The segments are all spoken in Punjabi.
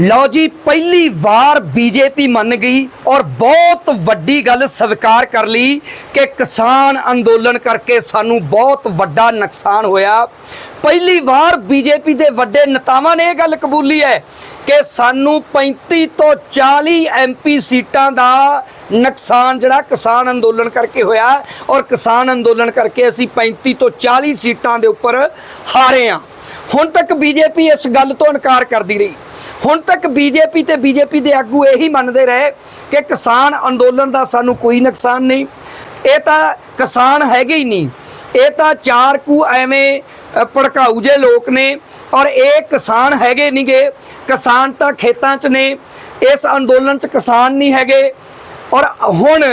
ਲਓ ਜੀ, ਪਹਿਲੀ ਵਾਰ ਬੀਜੇਪੀ ਮੰਨ ਗਈ ਔਰ ਬਹੁਤ ਵੱਡੀ ਗੱਲ ਸਵੀਕਾਰ ਕਰ ਲਈ ਕਿ ਕਿਸਾਨ ਅੰਦੋਲਨ ਕਰਕੇ ਸਾਨੂੰ ਬਹੁਤ ਵੱਡਾ ਨੁਕਸਾਨ ਹੋਇਆ। ਪਹਿਲੀ ਵਾਰ ਬੀਜੇਪੀ ਦੇ ਵੱਡੇ ਨੇਤਾਵਾਂ ਨੇ ਇਹ ਗੱਲ ਕਬੂਲੀ ਹੈ ਕਿ ਸਾਨੂੰ 35 ਤੋਂ 40 ਐਮਪੀ ਸੀਟਾਂ ਦਾ ਨੁਕਸਾਨ ਜਿਹੜਾ ਕਿਸਾਨ ਅੰਦੋਲਨ ਕਰਕੇ ਹੋਇਆ ਔਰ ਕਿਸਾਨ ਅੰਦੋਲਨ ਕਰਕੇ ਅਸੀਂ 35 ਤੋਂ 40 ਸੀਟਾਂ ਦੇ ਉੱਪਰ ਹਾਰੇ ਹਾਂ। ਹੁਣ ਤੱਕ ਬੀਜੇਪੀ ਇਸ ਗੱਲ ਤੋਂ ਇਨਕਾਰ ਕਰਦੀ ਰਹੀ। ਹੁਣ ਤੱਕ ਬੀਜੇਪੀ ਤੇ ਬੀਜੇਪੀ ਦੇ ਆਗੂ ਇਹੀ ਮੰਨਦੇ ਰਹੇ ਕਿ ਕਿਸਾਨ ਅੰਦੋਲਨ ਦਾ ਸਾਨੂੰ ਕੋਈ ਨੁਕਸਾਨ ਨਹੀਂ। ਇਹ ਤਾਂ ਕਿਸਾਨ ਹੈਗੇ ਹੀ ਨਹੀਂ। ਇਹ ਤਾਂ ਚਾਰ ਕੁ ਐਵੇਂ ਭੜਕਾਊ ਜੇ ਲੋਕ ਨੇ ਔਰ ਇਹ ਕਿਸਾਨ ਹੈਗੇ ਨਹੀਂਗੇ। ਕਿਸਾਨ ਤਾਂ ਖੇਤਾਂ 'ਚ ਨੇ। ਇਸ ਅੰਦੋਲਨ 'ਚ ਕਿਸਾਨ ਨਹੀਂ ਹੈਗੇ। ਔਰ ਹੁਣ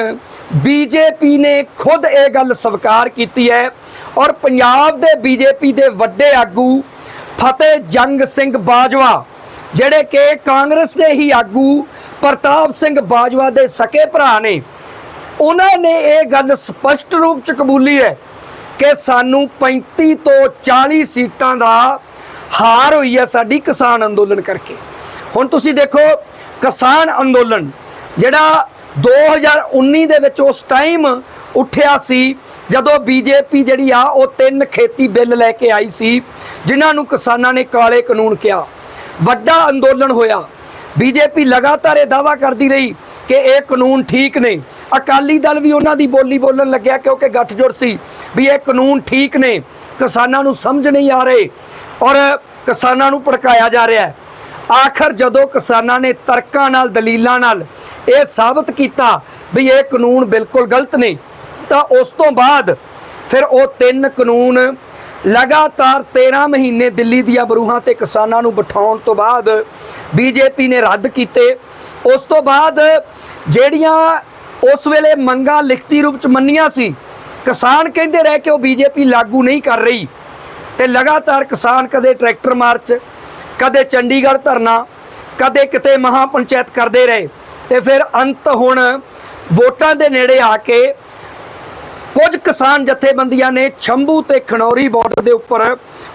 ਬੀਜੇਪੀ ਨੇ ਖੁਦ ਇਹ ਗੱਲ ਸਵੀਕਾਰ ਕੀਤੀ ਹੈ ਔਰ ਪੰਜਾਬ ਦੇ ਬੀਜੇਪੀ ਦੇ ਵੱਡੇ ਆਗੂ ਫਤਿਹ ਜੰਗ ਸਿੰਘ ਬਾਜਵਾ ਜਿਹੜੇ ਕਿ ਕਾਂਗਰਸ ਦੇ ਹੀ ਆਗੂ ਪ੍ਰਤਾਪ ਸਿੰਘ ਬਾਜਵਾ ਦੇ ਸਕੇ ਭਰਾ ਨੇ, ਉਹਨਾਂ ਨੇ ਇਹ ਗੱਲ ਸਪਸ਼ਟ ਰੂਪ ਚ ਕਬੂਲੀ ਹੈ ਕਿ ਸਾਨੂੰ 35 ਤੋਂ 40 ਸੀਟਾਂ ਦਾ ਹਾਰ ਹੋਈ ਹੈ ਸਾਡੀ ਕਿਸਾਨ ਅੰਦੋਲਨ ਕਰਕੇ। ਹੁਣ ਤੁਸੀਂ ਦੇਖੋ, ਕਿਸਾਨ ਅੰਦੋਲਨ ਜਿਹੜਾ 2019 ਦੇ ਵਿੱਚ ਉਸ ਟਾਈਮ ਉੱਠਿਆ ਸੀ, ਜਦੋਂ ਬੀਜੇਪੀ ਜਿਹੜੀ ਆ, ਉਹ ਤਿੰਨ ਖੇਤੀ ਬਿੱਲ ਲੈ ਕੇ ਆਈ ਸੀ, ਜਿਨ੍ਹਾਂ ਨੂੰ ਕਿਸਾਨਾਂ ਨੇ ਕਾਲੇ ਕਾਨੂੰਨ ਕਿਹਾ। ਵੱਡਾ ਅੰਦੋਲਨ ਹੋਇਆ। ਬੀਜੇਪੀ ਲਗਾਤਾਰ ਇਹ ਦਾਵਾ ਕਰਦੀ ਰਹੀ ਕਿ ਇਹ ਕਾਨੂੰਨ ਠੀਕ ਨੇ। ਅਕਾਲੀ ਦਲ ਵੀ ਉਹਨਾਂ ਦੀ ਬੋਲੀ ਬੋਲਣ ਲੱਗਿਆ ਕਿਉਂਕਿ ਗੱਠਜੋੜ ਸੀ ਵੀ ਇਹ ਕਾਨੂੰਨ ਠੀਕ ਨੇ। ਕਿਸਾਨਾਂ ਨੂੰ ਸਮਝ ਨਹੀਂ ਆ ਰਹੇ ਔਰ ਕਿਸਾਨਾਂ ਨੂੰ ਭੜਕਾਇਆ ਜਾ ਰਿਹਾ ਹੈ। ਆਖਰ ਜਦੋਂ ਕਿਸਾਨਾਂ ਨੇ ਤਰਕਾਂ ਨਾਲ, ਦਲੀਲਾਂ ਨਾਲ ਇਹ ਸਾਬਤ ਕੀਤਾ ਵੀ ਇਹ ਕਾਨੂੰਨ ਬਿਲਕੁਲ ਗਲਤ ਨੇ, ਤਾਂ ਉਸ ਤੋਂ ਬਾਅਦ ਫਿਰ ਉਹ ਤਿੰਨ ਕਾਨੂੰਨ ਲਗਾਤਾਰ 13 ਮਹੀਨੇ ਦਿੱਲੀ ਦੀਆਂ ਬਰੂਹਾਂ ਤੇ ਕਿਸਾਨਾਂ ਨੂੰ ਬਿਠਾਉਣ ਤੋਂ ਬਾਅਦ ਬੀਜੇਪੀ ਨੇ ਰੱਦ ਕੀਤੇ। ਉਸ ਤੋਂ ਬਾਅਦ ਜਿਹੜੀਆਂ ਉਸ ਵੇਲੇ ਮੰਗਾਂ ਲਿਖਤੀ ਰੂਪ ਚ ਮੰਨੀਆਂ ਸੀ, ਕਿਸਾਨ ਕਹਿੰਦੇ ਰਹੇ ਕਿ ਉਹ ਬੀਜੇਪੀ ਲਾਗੂ ਨਹੀਂ ਕਰ ਰਹੀ। ਤੇ ਲਗਾਤਾਰ ਕਿਸਾਨ ਕਦੇ ਟਰੈਕਟਰ ਮਾਰਚ, ਕਦੇ ਚੰਡੀਗੜ੍ਹ ਧਰਨਾ, ਕਦੇ ਕਿਤੇ ਮਹਾ ਪੰਚਾਇਤ ਕਰਦੇ ਰਹੇ। ਤੇ ਫਿਰ ਅੰਤ ਹੁਣ ਵੋਟਾਂ ਦੇ ਨੇੜੇ ਆ ਕੇ ਕੁਝ ਕਿਸਾਨ ਜਥੇਬੰਦੀਆਂ ਨੇ ਛੰਭੂ ਤੇ ਖਣੌਰੀ ਬਾਰਡਰ ਦੇ ਉੱਪਰ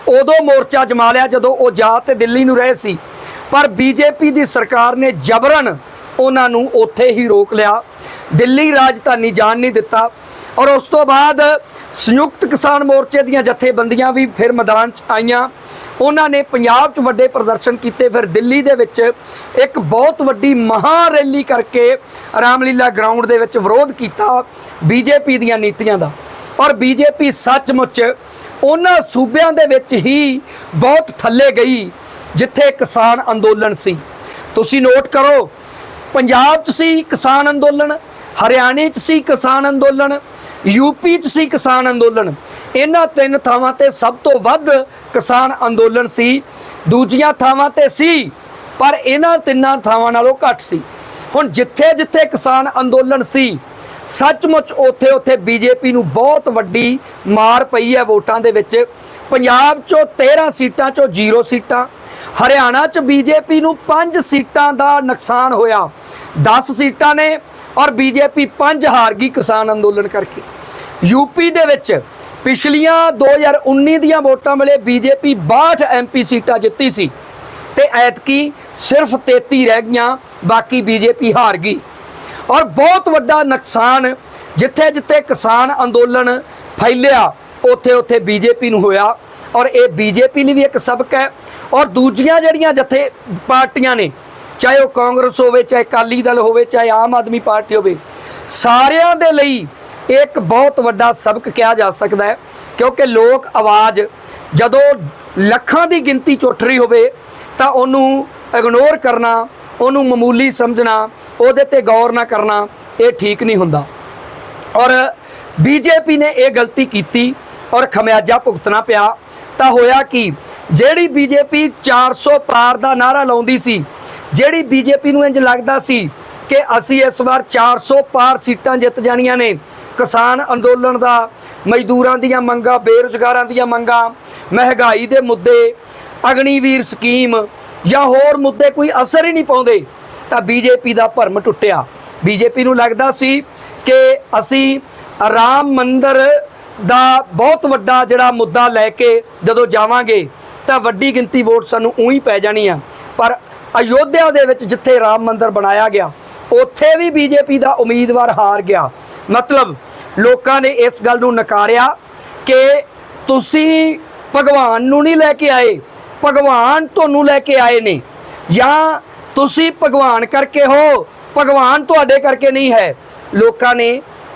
ਉਦੋਂ ਮੋਰਚਾ ਜਮਾ ਲਿਆ ਜਦੋਂ ਉਹ ਜਾ ਤੇ ਦਿੱਲੀ ਨੂੰ ਰਹੇ ਸੀ। ਪਰ ਬੀਜੇਪੀ ਦੀ ਸਰਕਾਰ ਨੇ ਜਬਰਨ ਉਹਨਾਂ ਨੂੰ ਉੱਥੇ ਹੀ ਰੋਕ ਲਿਆ। ਦਿੱਲੀ ਰਾਜਧਾਨੀ ਜਾਣ ਨਹੀਂ ਦਿੱਤਾ ਔਰ ਉਸ ਤੋਂ ਬਾਅਦ ਸੰਯੁਕਤ ਕਿਸਾਨ ਮੋਰਚੇ ਦੀਆਂ ਜਥੇਬੰਦੀਆਂ ਵੀ ਫਿਰ ਮੈਦਾਨ 'ਚ ਆਈਆਂ। ਉਹਨਾਂ ਨੇ ਪੰਜਾਬ 'ਚ ਵੱਡੇ ਪ੍ਰਦਰਸ਼ਨ ਕੀਤੇ, ਫਿਰ ਦਿੱਲੀ ਦੇ ਵਿੱਚ ਇੱਕ ਬਹੁਤ ਵੱਡੀ ਮਹਾ ਰੈਲੀ ਕਰਕੇ ਰਾਮਲੀਲਾ ਗਰਾਊਂਡ ਦੇ ਵਿੱਚ ਵਿਰੋਧ ਕੀਤਾ ਬੀਜੇਪੀ ਦੀਆਂ ਨੀਤੀਆਂ ਦਾ। ਔਰ ਬੀਜੇਪੀ ਸੱਚਮੁੱਚ ਉਹਨਾਂ ਸੂਬਿਆਂ ਦੇ ਵਿੱਚ ਹੀ ਬਹੁਤ ਥੱਲੇ ਗਈ, ਜਿੱਥੇ ਕਿਸਾਨ ਅੰਦੋਲਨ ਸੀ। ਤੁਸੀਂ ਨੋਟ ਕਰੋ, ਪੰਜਾਬ 'ਚ ਸੀ ਕਿਸਾਨ ਅੰਦੋਲਨ, ਹਰਿਆਣੇ 'ਚ ਸੀ ਕਿਸਾਨ ਅੰਦੋਲਨ ਯੂਪੀ 'ਚ ਸੀ ਕਿਸਾਨ ਅੰਦੋਲਨ ਇਹਨਾਂ ਤਿੰਨ ਥਾਵਾਂ ਤੇ ਸਭ ਤੋਂ ਵੱਧ ਕਿਸਾਨ ਅੰਦੋਲਨ ਸੀ, ਦੂਜੀਆਂ ਥਾਵਾਂ ਤੇ ਸੀ, ਪਰ ਇਹਨਾਂ ਤਿੰਨਾਂ ਥਾਵਾਂ ਨਾਲੋਂ ਘੱਟ ਸੀ। ਹੁਣ ਜਿੱਥੇ ਜਿੱਥੇ ਕਿਸਾਨ ਅੰਦੋਲਨ ਸੀ, ਸੱਚਮੁੱਚ ਉੱਥੇ ਉੱਥੇ ਬੀਜੇਪੀ ਨੂੰ ਬਹੁਤ ਵੱਡੀ ਮਾਰ ਪਈ ਹੈ ਵੋਟਾਂ ਦੇ ਵਿੱਚ। ਪੰਜਾਬ 'ਚੋਂ 13 ਸੀਟਾਂ 'ਚੋਂ 0 ਸੀਟਾਂ, ਹਰਿਆਣਾ 'ਚ ਬੀਜੇਪੀ ਨੂੰ 5 ਸੀਟਾਂ ਦਾ ਨੁਕਸਾਨ ਹੋਇਆ। 10 ਸੀਟਾਂ ਨੇ ਔਰ ਬੀਜੇਪੀ 5 ਹਾਰ ਗਈ ਕਿਸਾਨ ਅੰਦੋਲਨ ਕਰਕੇ। ਯੂਪੀ ਦੇ ਵਿੱਚ ਪਿਛਲੀਆਂ 2019 ਦੀਆਂ ਵੋਟਾਂ ਵੇਲੇ ਬੀਜੇਪੀ 62 ਐਮਪੀ ਸੀਟਾਂ ਜਿੱਤੀ ਸੀ ਤੇ ਐਤਕੀ ਸਿਰਫ 33 ਰਹਿ ਗਈਆਂ, ਬਾਕੀ ਬੀਜੇਪੀ ਹਾਰ ਗਈ। ਔਰ ਬਹੁਤ ਵੱਡਾ ਨੁਕਸਾਨ ਜਿੱਥੇ ਜਿੱਥੇ ਕਿਸਾਨ ਅੰਦੋਲਨ ਫੈਲਿਆ, ਉੱਥੇ ਉੱਥੇ ਬੀਜੇਪੀ ਨੂੰ ਹੋਇਆ। ਔਰ ਇਹ ਬੀਜੇਪੀ ਲਈ ਵੀ ਇੱਕ ਸਬਕ ਹੈ। ਔਰ ਦੂਜੀਆਂ ਜਿਹੜੀਆਂ ਜਥੇ ਪਾਰਟੀਆਂ ਨੇ, ਚਾਹੇ ਉਹ ਕਾਂਗਰਸ ਹੋਵੇ, ਚਾਹੇ ਅਕਾਲੀ ਦਲ ਹੋਵੇ, ਚਾਹੇ ਆਮ ਆਦਮੀ ਪਾਰਟੀ ਹੋਵੇ, ਸਾਰਿਆਂ ਦੇ ਲਈ ਇਹ ਇੱਕ ਬਹੁਤ ਵੱਡਾ ਸਬਕ ਕਿਹਾ ਜਾ ਸਕਦਾ ਹੈ, ਕਿਉਂਕਿ ਲੋਕ ਆਵਾਜ਼, ਜਦੋਂ ਲੱਖਾਂ ਦੀ ਗਿਣਤੀ 'ਚ ਉੱਠ ਰਹੀ ਹੋਵੇ, ਤਾਂ ਉਹਨੂੰ ਇਗਨੋਰ ਕਰਨਾ, ਉਹਨੂੰ ਮਾਮੂਲੀ ਸਮਝਣਾ, ਉਹਦੇ ਤੇ ਗੌਰ ਨਾ ਕਰਨਾ, ਇਹ ਠੀਕ ਨਹੀਂ ਹੁੰਦਾ। ਔਰ ਬੀਜੇਪੀ ਨੇ ਇਹ ਗਲਤੀ ਕੀਤੀ ਔਰ ਖਮਿਆਜਾ ਭੁਗਤਣਾ ਪਿਆ। ਤਾਂ ਹੋਇਆ ਕਿ, ਜਿਹੜੀ ਬੀਜੇਪੀ 400 ਪਾਰ ਦਾ ਨਾਰਾ ਲਾਉਂਦੀ ਸੀ, ਜਿਹੜੀ ਬੀਜੇਪੀ ਨੂੰ ਇੰਜ ਲੱਗਦਾ ਸੀ ਕਿ ਅਸੀਂ ਇਸ ਵਾਰ 400 ਪਾਰ ਸੀਟਾਂ ਜਿੱਤ ਜਾਣੀਆਂ ਨੇ ਕਿਸਾਨ ਅੰਦੋਲਨ ਦਾ, ਮਜ਼ਦੂਰਾਂ ਦੀਆਂ ਮੰਗਾਂ, ਬੇਰੁਜ਼ਗਾਰਾਂ ਦੀਆਂ ਮੰਗਾਂ, ਮਹਿੰਗਾਈ ਦੇ ਮੁੱਦੇ, ਅਗਨੀਵੀਰ ਸਕੀਮ ਜਾਂ ਹੋਰ ਮੁੱਦੇ ਕੋਈ ਅਸਰ ਹੀ ਨਹੀਂ ਪਾਉਂਦੇ, ਤਾਂ ਬੀਜੇਪੀ ਦਾ ਭਰਮ ਟੁੱਟਿਆ। ਬੀਜੇਪੀ ਨੂੰ ਲੱਗਦਾ ਸੀ ਕਿ ਅਸੀਂ ਰਾਮ ਮੰਦਰ ਦਾ ਬਹੁਤ ਵੱਡਾ ਜਿਹੜਾ ਮੁੱਦਾ ਲੈ ਕੇ ਜਦੋਂ ਜਾਵਾਂਗੇ, ਤਾਂ ਵੱਡੀ ਗਿਣਤੀ ਵੋਟ ਸਾਨੂੰ ਉਹੀ ਪੈ ਜਾਣੀ ਆ। ਪਰ ਅਯੋਧਿਆ ਦੇ ਵਿੱਚ ਜਿੱਥੇ ਰਾਮ ਮੰਦਰ ਬਣਾਇਆ ਗਿਆ, ਉੱਥੇ ਵੀ ਬੀਜੇਪੀ ਦਾ ਉਮੀਦਵਾਰ ਹਾਰ ਗਿਆ। ਮਤਲਬ ਲੋਕਾਂ ਨੇ ਇਸ ਗੱਲ ਨੂੰ ਨਕਾਰਿਆ ਕਿ ਤੁਸੀਂ ਭਗਵਾਨ ਨੂੰ ਨਹੀਂ ਲੈ ਕੇ ਆਏ, ਭਗਵਾਨ ਤੁਹਾਨੂੰ ਲੈ ਕੇ ਆਏ ਨੇ। ਜਾਂ ਤੁਸੀਂ ਭਗਵਾਨ ਕਰਕੇ ਹੋ, ਭਗਵਾਨ ਤੁਹਾਡੇ ਕਰਕੇ ਨਹੀਂ ਹੈ। ਲੋਕਾਂ ਨੇ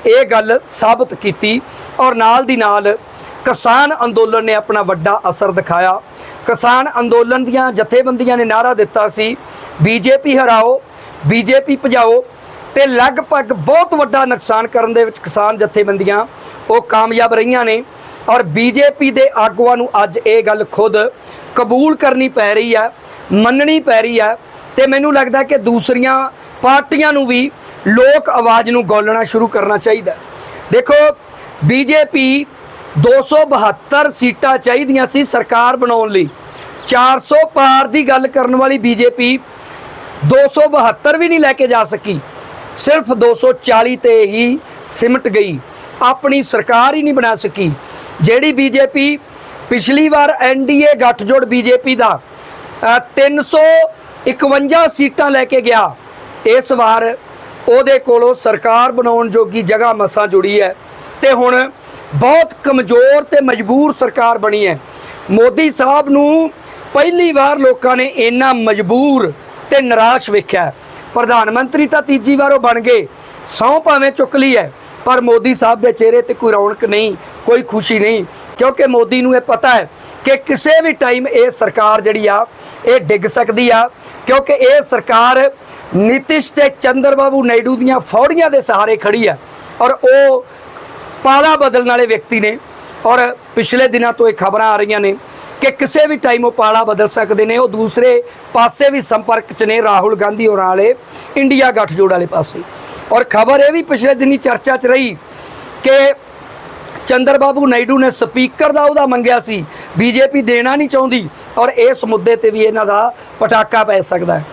ਇਹ ਗੱਲ ਸਾਬਤ ਕੀਤੀ ਔਰ ਨਾਲ ਦੀ ਨਾਲ ਕਿਸਾਨ ਅੰਦੋਲਨ ਨੇ ਆਪਣਾ ਵੱਡਾ ਅਸਰ ਦਿਖਾਇਆ। ਕਿਸਾਨ ਅੰਦੋਲਨ ਦੀਆਂ ਜਥੇਬੰਦੀਆਂ ਨੇ ਨਾਰਾ ਦਿੱਤਾ ਸੀ, ਬੀਜੇਪੀ ਹਰਾਓ, ਬੀਜੇਪੀ ਭਜਾਓ ਤੇ ਲਗਭਗ ਬਹੁਤ ਵੱਡਾ ਨੁਕਸਾਨ ਕਰਨ ਦੇ ਵਿੱਚ ਕਿਸਾਨ ਜਥੇਬੰਦੀਆਂ ਉਹ ਕਾਮਯਾਬ ਰਹੀਆਂ ਨੇ ਔਰ ਬੀਜੇਪੀ ਦੇ ਆਗੂਆਂ ਨੂੰ ਅੱਜ ਇਹ ਗੱਲ ਖੁਦ ਕਬੂਲ ਕਰਨੀ ਪੈ ਰਹੀ ਹੈ, ਮੰਨਣੀ ਪੈ ਰਹੀ ਹੈ ਤੇ ਮੈਨੂੰ ਲੱਗਦਾ ਕਿ ਦੂਸਰੀਆਂ ਪਾਰਟੀਆਂ ਨੂੰ ਵੀ ਲੋਕ ਆਵਾਜ਼ ਨੂੰ ਗੋਲਣਾ ਸ਼ੁਰੂ ਕਰਨਾ ਚਾਹੀਦਾ ਹੈ। ਦੇਖੋ, ਬੀਜੇਪੀ 272 ਸੀਟਾਂ ਚਾਹੀਦੀਆਂ ਸੀ ਸਰਕਾਰ ਬਣਾਉਣ ਲਈ 400 ਪਾਰ ਦੀ ਗੱਲ ਕਰਨ ਵਾਲੀ ਬੀਜੇਪੀ 272 ਵੀ ਨਹੀਂ ਲੈ ਕੇ ਜਾ ਸਕੀ ਸਿਰਫ 240 ਤੇ ਹੀ ਸਿਮਟ ਗਈ। ਆਪਣੀ ਸਰਕਾਰ ਹੀ ਨਹੀਂ ਬਣਾ ਸਕੀ। ਜਿਹੜੀ ਬੀਜੇਪੀ ਪਿਛਲੀ ਵਾਰ ਐਨਡੀਏ ਗੱਠਜੋੜ ਬੀਜੇਪੀ ਦਾ ਅ, 351 ਸੀਟਾਂ ਲੈ ਕੇ ਗਿਆ। ਇਸ ਵਾਰ ਉਹਦੇ ਕੋਲੋਂ ਸਰਕਾਰ ਬਣਾਉਣ ਜੋਗੀ ਜਗ੍ਹਾ ਮਸਾਂ ਜੁੜੀ ਹੈ। ਤੇ ਹੁਣ ਬਹੁਤ ਕਮਜ਼ੋਰ ਤੇ ਮਜਬੂਰ ਸਰਕਾਰ ਬਣੀ ਹੈ। ਮੋਦੀ ਸਾਹਿਬ ਨੂੰ ਪਹਿਲੀ ਵਾਰ ਲੋਕਾਂ ਨੇ ਇੰਨਾ ਮਜਬੂਰ ਤੇ ਨਿਰਾਸ਼ ਵੇਖਿਆ। ਪ੍ਰਧਾਨ ਮੰਤਰੀ ਤਾਂ ਤੀਜੀ ਵਾਰ ਉਹ ਬਣ ਗਏ। ਸਹੁੰ ਭਾਵੇਂ ਚੁੱਕ ਲਈ ਹੈ, ਪਰ ਮੋਦੀ ਸਾਹਿਬ ਦੇ ਚਿਹਰੇ ਤੇ ਕੋਈ ਰੌਣਕ ਨਹੀਂ, ਕੋਈ ਖੁਸ਼ੀ ਨਹੀਂ। ਕਿਉਂਕਿ ਮੋਦੀ ਨੂੰ ਇਹ ਪਤਾ ਹੈ ਕਿ ਕਿਸੇ ਵੀ ਟਾਈਮ ਇਹ ਸਰਕਾਰ ਜਿਹੜੀ ਆ, ਇਹ ਡਿੱਗ ਸਕਦੀ ਆ। ਕਿਉਂਕਿ ਇਹ ਸਰਕਾਰ ਨਿਤਿਸ਼ ਤੇ ਚੰਦਰਬਾਬੂ ਨਾਇਡੂ ਦੀਆਂ ਫੌੜੀਆਂ ਦੇ ਸਹਾਰੇ ਖੜੀ ਆ ਔਰ ਉਹ ਪਾਲਾ ਬਦਲਣ ਵਾਲੇ ਵਿਅਕਤੀ ਨੇ ਔਰ ਪਿਛਲੇ ਦਿਨਾਂ ਤੋਂ ਇਹ ਖਬਰਾਂ ਆ ਰਹੀਆਂ ਨੇ। ਕਿ ਕਿਸੇ ਵੀ ਟਾਈਮ ਉਹ ਪਾਲਾ ਬਦਲ ਸਕਦੇ ਨੇ, ਉਹ ਦੂਸਰੇ ਪਾਸੇ ਵੀ ਸੰਪਰਕ 'ਚ ਨੇ ਰਾਹੁਲ ਗਾਂਧੀ ਹੋਰਾਂ ਵਾਲੇ, ਇੰਡੀਆ ਗੱਠਜੋੜ ਵਾਲੇ ਪਾਸੇ। ਔਰ ਖਬਰ ਇਹ ਵੀ ਪਿਛਲੇ ਦਿਨੀ ਚਰਚਾ 'ਚ ਰਹੀ ਕਿ ਚੰਦਰਬਾਬੂ ਨਾਇਡੂ ਨੇ ਸਪੀਕਰ ਦਾ ਉਹਦਾ ਮੰਗਿਆ ਸੀ, ਬੀਜੇਪੀ ਦੇਣਾ ਨਹੀਂ ਚਾਹੁੰਦੀ, ਔਰ ਇਸ ਮੁੱਦੇ ਤੇ ਵੀ ਇਹਨਾਂ ਦਾ ਪਟਾਕਾ ਪੈ ਸਕਦਾ ਹੈ।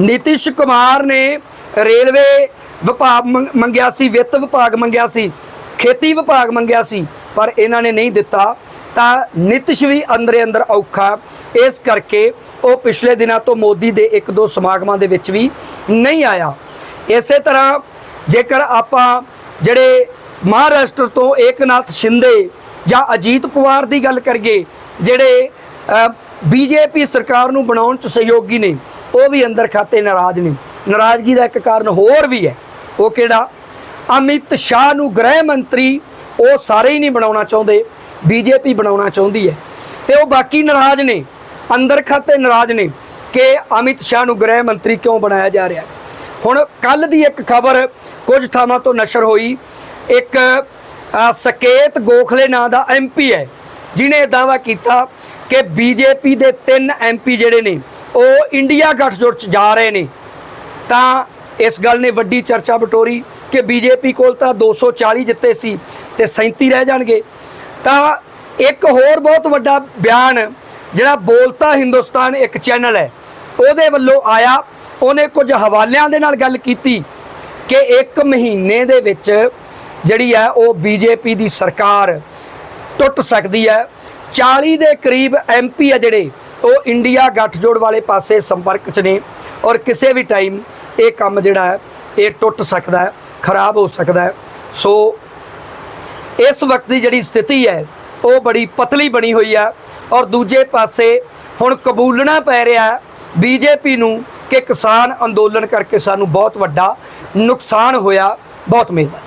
ਨਿਤਿਸ਼ ਕੁਮਾਰ ਨੇ ਰੇਲਵੇ ਵਿਭਾਗ ਮੰਗ- ਮੰਗਿਆ ਸੀ, ਵਿੱਤ ਵਿਭਾਗ ਮੰਗਿਆ ਸੀ, ਖੇਤੀ ਵਿਭਾਗ ਮੰਗਿਆ ਸੀ, ਪਰ ਇਹਨਾਂ ਨੇ ਨਹੀਂ ਦਿੱਤਾ। ਤਾਂ ਨਿਤਿਸ਼ ਵੀ ਅੰਦਰੇ ਅੰਦਰ ਔਖਾ। ਇਸ ਕਰਕੇ ਉਹ ਪਿਛਲੇ ਦਿਨਾਂ ਤੋਂ ਮੋਦੀ ਦੇ ਇੱਕ ਦੋ ਸਮਾਗਮਾਂ ਦੇ ਵਿੱਚ ਵੀ ਨਹੀਂ ਆਇਆ। ਇਸੇ ਤਰ੍ਹਾਂ ਜੇਕਰ ਆਪਾਂ ਜਿਹੜੇ ਮਹਾਰਾਸ਼ਟਰ ਤੋਂ ਏਕਨਾਥ ਸ਼ਿੰਦੇ ਜਾਂ ਅਜੀਤ ਪਵਾਰ ਦੀ ਗੱਲ ਕਰੀਏ, ਜਿਹੜੇ ਬੀਜੇਪੀ ਸਰਕਾਰ ਨੂੰ ਬਣਾਉਣ ਚ ਸਹਿਯੋਗੀ ਨੇ, ਉਹ ਵੀ ਅੰਦਰ ਖਾਤੇ ਨਾਰਾਜ਼ ਨੇ। ਨਾਰਾਜ਼ਗੀ ਦਾ ਇੱਕ ਕਾਰਨ ਹੋਰ ਵੀ ਹੈ। ਉਹ ਕਿਹੜਾ? ਅਮਿਤ ਸ਼ਾਹ ਨੂੰ ਗ੍ਰਹਿ ਮੰਤਰੀ ਉਹ ਸਾਰੇ ਹੀ ਨਹੀਂ ਬਣਾਉਣਾ ਚਾਹੁੰਦੇ। ਬੀਜੇਪੀ ਬਣਾਉਣਾ ਚਾਹੁੰਦੀ ਹੈ। ਤੇ ਉਹ ਬਾਕੀ ਨਾਰਾਜ਼ ਨੇ, ਅੰਦਰ ਖਾਤੇ ਨਾਰਾਜ਼ ਨੇ ਕਿ ਅਮਿਤ ਸ਼ਾਹ ਨੂੰ ਗ੍ਰਹਿ ਮੰਤਰੀ ਕਿਉਂ ਬਣਾਇਆ ਜਾ ਰਿਹਾ ਹੁਣ ਕੱਲ ਦੀ ਇੱਕ ਖਬਰ ਕੁਝ ਥਾਵਾਂ ਤੋਂ ਨਸ਼ਰ ਹੋਈ। ਇੱਕ ਸਕੇਤ ਗੋਖਲੇ ਨਾਂ ਦਾ ਐਮਪੀ ਹੈ ਜਿਨੇ ਦਾਵਾ ਕੀਤਾ ਕਿ ਬੀਜੇਪੀ ਦੇ ਤਿੰਨ ਐਮਪੀ ਜਿਹੜੇ ਨੇ, ਉਹ ਇੰਡੀਆ ਗੱਠਜੋੜ ਚ ਜਾ ਰਹੇ ਨੇ। ਤਾਂ ਇਸ ਗੱਲ ਨੇ ਵੱਡੀ ਚਰਚਾ ਬਟੋਰੀ ਕਿ ਬੀਜੇਪੀ ਕੋਲ ਤਾਂ 240 ਜਿੱਤੇ ਸੀ ਤੇ 37 ਰਹਿ ਜਾਣਗੇ। ਤਾਂ ਇੱਕ ਹੋਰ ਬਹੁਤ ਵੱਡਾ ਬਿਆਨ, ਜਿਹੜਾ ਬੋਲਤਾ ਹਿੰਦੁਸਤਾਨ ਇੱਕ ਚੈਨਲ ਹੈ, ਉਹਦੇ ਵੱਲੋਂ ਆਇਆ। ਉਹਨੇ ਕੁਝ ਹਵਾਲਿਆਂ ਦੇ ਨਾਲ ਗੱਲ ਕੀਤੀ ਕਿ ਇੱਕ ਮਹੀਨੇ ਦੇ ਵਿੱਚ ਜਿਹੜੀ ਹੈ, ਉਹ ਬੀਜੇਪੀ ਦੀ ਸਰਕਾਰ ਟੁੱਟ ਸਕਦੀ ਹੈ। 40 ਦੇ ਕਰੀਬ ਐਮਪੀ ਆ ਜਿਹੜੇ, ਉਹ ਇੰਡੀਆ ਗੱਠਜੋੜ ਵਾਲੇ ਪਾਸੇ ਸੰਪਰਕ 'ਚ ਨੇ ਔਰ ਕਿਸੇ ਵੀ ਟਾਈਮ ਇਹ ਕੰਮ ਜਿਹੜਾ ਹੈ, ਇਹ ਟੁੱਟ ਸਕਦਾ ਹੈ, ਖਰਾਬ ਹੋ ਸਕਦਾ ਹੈ। ਸੋ ਇਸ ਵਕਤ ਦੀ ਜਿਹੜੀ ਸਥਿਤੀ ਹੈ, ਉਹ ਬੜੀ ਪਤਲੀ ਬਣੀ ਹੋਈ ਆ ਔਰ ਦੂਜੇ ਪਾਸੇ ਹੁਣ ਕਬੂਲਣਾ ਪੈ ਰਿਹਾ ਹੈ ਬੀਜੇਪੀ ਨੂੰ ਕਿ ਕਿਸਾਨ ਅੰਦੋਲਨ ਕਰਕੇ ਸਾਨੂੰ ਬਹੁਤ ਵੱਡਾ ਨੁਕਸਾਨ ਹੋਇਆ, ਬਹੁਤ ਮਿਹਰਬਾਨੀ